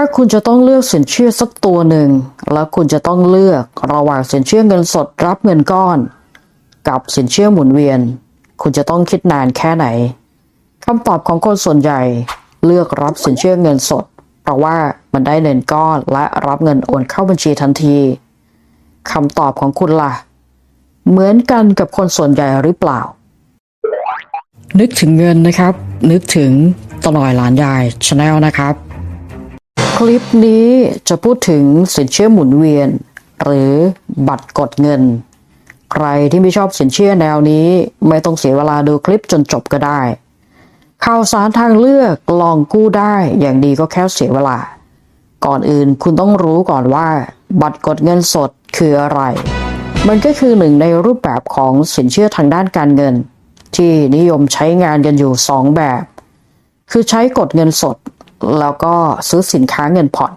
ถ้าคุณจะต้องเลือกสินเชื่อสักตัวหนึ่ง แล้วคุณจะต้องเลือกระหว่างสินเชื่อเงินสดรับเงินก้อน กับสินเชื่อหมุนเวียน คุณจะต้องคิดนานแค่ไหนคำตอบของคนส่วนใหญ่เลือกรับสินเชื่อเงินสด เพราะว่ามันได้เงินก้อนและรับเงินโอนเข้าบัญชีทันทีคำตอบของคุณล่ะ เหมือนกันกับคนส่วนใหญ่หรือเปล่า นึกถึงเงินนะครับ นึกถึงตะหน่อยหลานยายชาแนลนะครับ คลิปนี้จะพูดถึงสินเชื่อหมุนเวียน หรือบัตรกดเงิน ใครที่ไม่ชอบสินเชื่อแนวนี้ไม่ต้องเสียเวลาดูคลิปจนจบก็ได้ ข่าวสารทางเลือกลองกู้ได้อย่างดีก็แค่เสียเวลา ก่อนอื่นคุณต้องรู้ก่อนว่า บัตรกดเงินสดคืออะไร มันก็คือหนึ่งในรูปแบบของสินเชื่อทางด้านการเงิน ที่นิยมใช้งานกันอยู่สองแบบ คือใช้กดเงินสด แล้วก็ซื้อสินค้าเงินผ่อน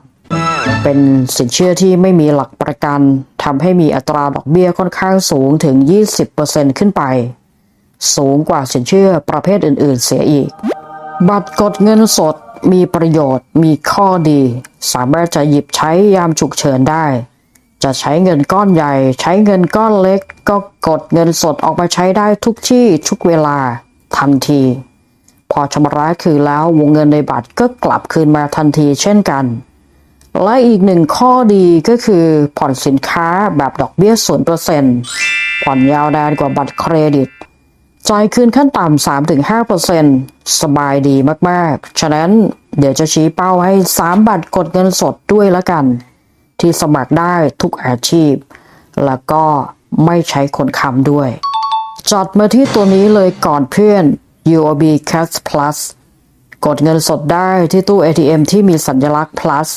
เป็นสินเชื่อที่ไม่มีหลักประกันทำให้มีอัตราดอกเบี้ยค่อนข้างสูงถึง 20%ขึ้นไป สูงกว่าสินเชื่อประเภทอื่น ๆ เสียอีก บัตรกดเงินสดมีประโยชน์มีข้อดี สามารถจะหยิบใช้ยามฉุกเฉินได้ จะใช้เงินก้อนใหญ่ ใช้เงินก้อนเล็ก ก็กดเงินสดออกมาใช้ได้ทุกที่ทุกเวลาทันที พอชำระคืนแล้ววงเงินในบัตรก็กลับคืนมาทันทีเช่นกัน และอีกหนึ่งข้อดีก็คือผ่อนสินค้าแบบดอกเบี้ยศูนเปอร์เซ็นต์ผ่อนยาวนานกว่าบัตรเครดิตจ่ายคืนขั้นต่ำ3-5%สบายดีมาก ๆ ฉะนั้นเดี๋ยวจะชี้เป้าให้3บัตรกดเงินสดด้วยละกัน ที่สมัครได้ทุกอาชีพ แล้วก็ไม่ใช้คนค้ำด้วยจัดมาที่ตัวนี้เลยก่อนเพื่อน UOB Cash Plus กดเงินสดได้ที่ตู้ ATM ที่มีสัญลักษณ์ plus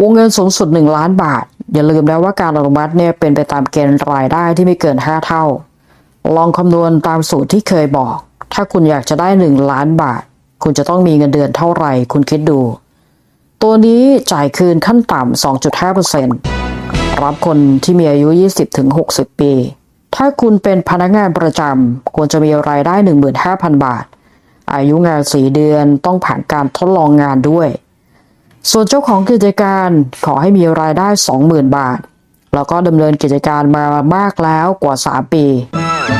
วงเงินสูงสุด 1 ล้านบาท อย่าลืมนะว่าการอนุมัติเนี่ยเป็นไปตามเกณฑ์รายได้ที่ไม่เกิน 5 เท่า ลองคำนวณตามสูตรที่เคยบอก ถ้าคุณอยากจะได้ 1 ล้านบาท คุณจะต้องมีเงินเดือนเท่าไหร่ คุณคิดดู ตัวนี้จ่ายคืนขั้นต่ำ 2.5%รับคนที่มีอายุ 20-60 ปี ถ้าคุณเป็นพนักงานประจำควรจะมีรายได้ 15,000 บาท อายุงาน4เดือนต้องผ่านการทดลองงานด้วย ส่วนเจ้าของกิจการขอให้มีรายได้ 20,000 บาท แล้วก็ดำเนินกิจการมามากแล้วกว่า 3 ปี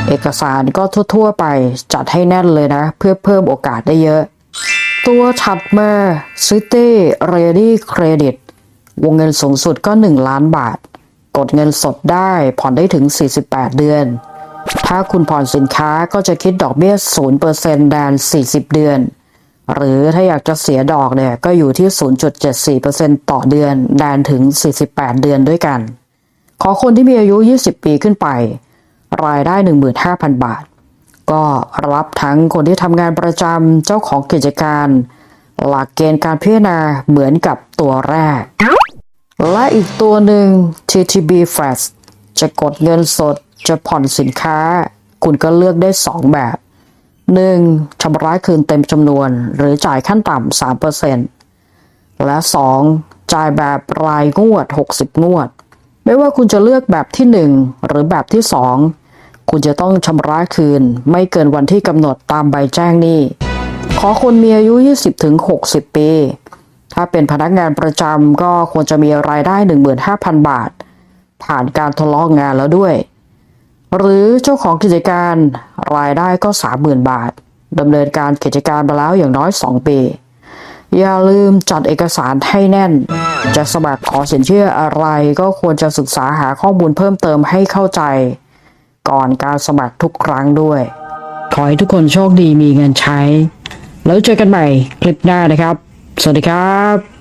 เอกสารก็ทั่ว ๆ ไปจัดให้แน่นเลยนะ เพื่อเพิ่มโอกาสได้เยอะ ตัวถัดมา City Ready Credit วงเงินสูงสุดก็ 1 ล้านบาท กดเงินสดได้ผ่อนได้ถึง 48 เดือน ถ้าคุณผ่อนสินค้าก็จะคิดดอกเบี้ย 0%แดน 40 เดือน หรือถ้าอยากจะเสียดอกเนี่ยก็อยู่ที่ 0.74%ต่อเดือน แดนถึง 48 เดือนด้วยกัน ขอคนที่มีอายุ 20 ปีขึ้นไป รายได้ 15,000 บาท ก็รับทั้งคนที่ทำงานประจำเจ้าของกิจการ หลักเกณฑ์การพิจารณาเหมือนกับตัวแรก และอีกตัวหนึ่ง TTB Fast จะกดเงินสดจะผ่อนสินค้า คุณก็เลือกได้ 2 แบบ 1. ชำระคืนเต็มจำนวน หรือจ่ายขั้นต่ำ3%และ 2. จ่ายแบบรายงวด 60 งวด ไม่ว่าคุณจะเลือกแบบที่ 1 หรือแบบที่ 2 คุณจะต้องชำระคืน ไม่เกินวันที่กำหนดตามใบแจ้งหนี้ ขอคนมีอายุ 20-60 ปี ถ้าเป็นพนักงานประจำก็ควรจะมีรายได้ 15,000 บาท ผ่านการทดลองงานแล้วด้วย หรือเจ้าของกิจการรายได้ก็ 30,000 บาทดำเนินการกิจการมาแล้วอย่างน้อย 2 ปี อย่าลืมจัดเอกสารให้แน่น จะสมัครขอสินเชื่ออะไรก็ควรจะศึกษาหาข้อมูลเพิ่มเติมให้เข้าใจ ก่อนการสมัครทุกครั้งด้วย ขอให้ทุกคนโชคดีมีเงินใช้ แล้วเจอกันใหม่คลิปหน้านะครับ สวัสดีครับ